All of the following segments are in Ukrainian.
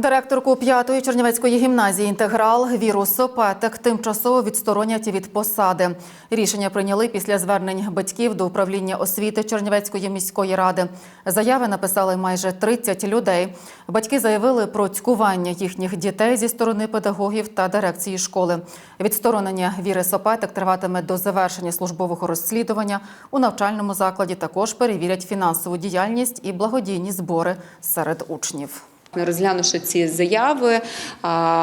Директорку п'ятої Чернівецької гімназії інтеграл Віру Сопетик тимчасово відсторонять від посади. Рішення прийняли після звернень батьків до управління освіти Чернівецької міської ради. Заяви написали майже 30 людей. Батьки заявили про цькування їхніх дітей зі сторони педагогів та дирекції школи. Відсторонення Віри Сопетик триватиме до завершення службового розслідування. У навчальному закладі також перевірять фінансову діяльність і благодійні збори серед учнів. Розглянувши ці заяви,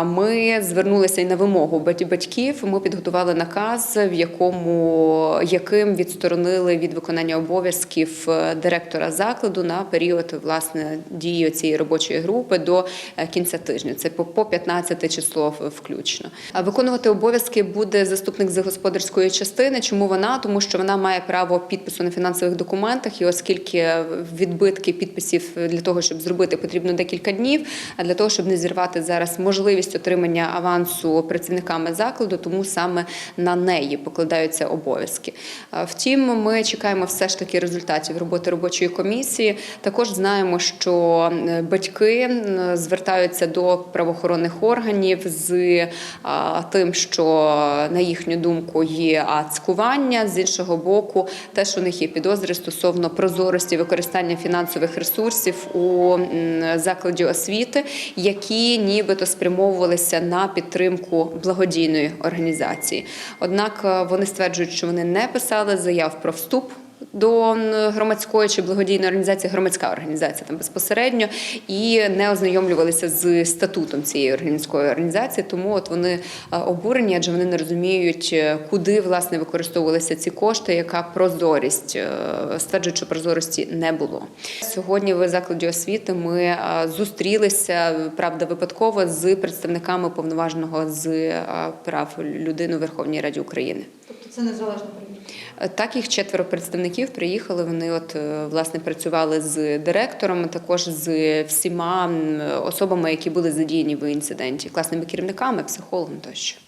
ми звернулися і на вимогу бать- батьків. Ми підготували наказ, в якому яким відсторонили від виконання обов'язків е, директора закладу на період власне дії цієї робочої групи до е, кінця тижня. Це по по 15 число включно. Виконувати обов'язки буде заступник з господарської частини. Чому вона? Тому що вона має право підпису на фінансових документах, і оскільки відбитки підписів для того, щоб зробити, потрібно декілька днів. Для того, щоб не зірвати зараз можливість отримання авансу працівниками закладу, тому саме на неї покладаються обов'язки. Втім, ми чекаємо все ж таки результатів роботи робочої комісії. Також знаємо, що е, батьки звертаються до правоохоронних органів з тим, що на їхню думку є а. З іншого боку, теж у них є підозри стосовно прозорості використання фінансових ресурсів у закладі освіти, які нібито спрямовувалися на підтримку благодійної організації. Однак е, вони стверджують, що вони не писали заяв про вступ. До громадської чи благодійної організації, громадська організація там безпосередньо, і не ознайомлювалися з статутом цієї громадської організації. Тому от вони е, обурені, адже вони не розуміють, е, куди власне використовувалися ці кошти, яка прозорість е, стверджують, що прозорості не було. Сьогодні в закладі освіти ми зустрілися правда випадково з представниками повноваженого з прав людини у Верховній Раді України. Це перевірка. Так, їх четверо представників приїхали. Вони от е, власне працювали з директором, також з всіма особами, які були задіяні в інциденті, класними керівниками, психологом тощо.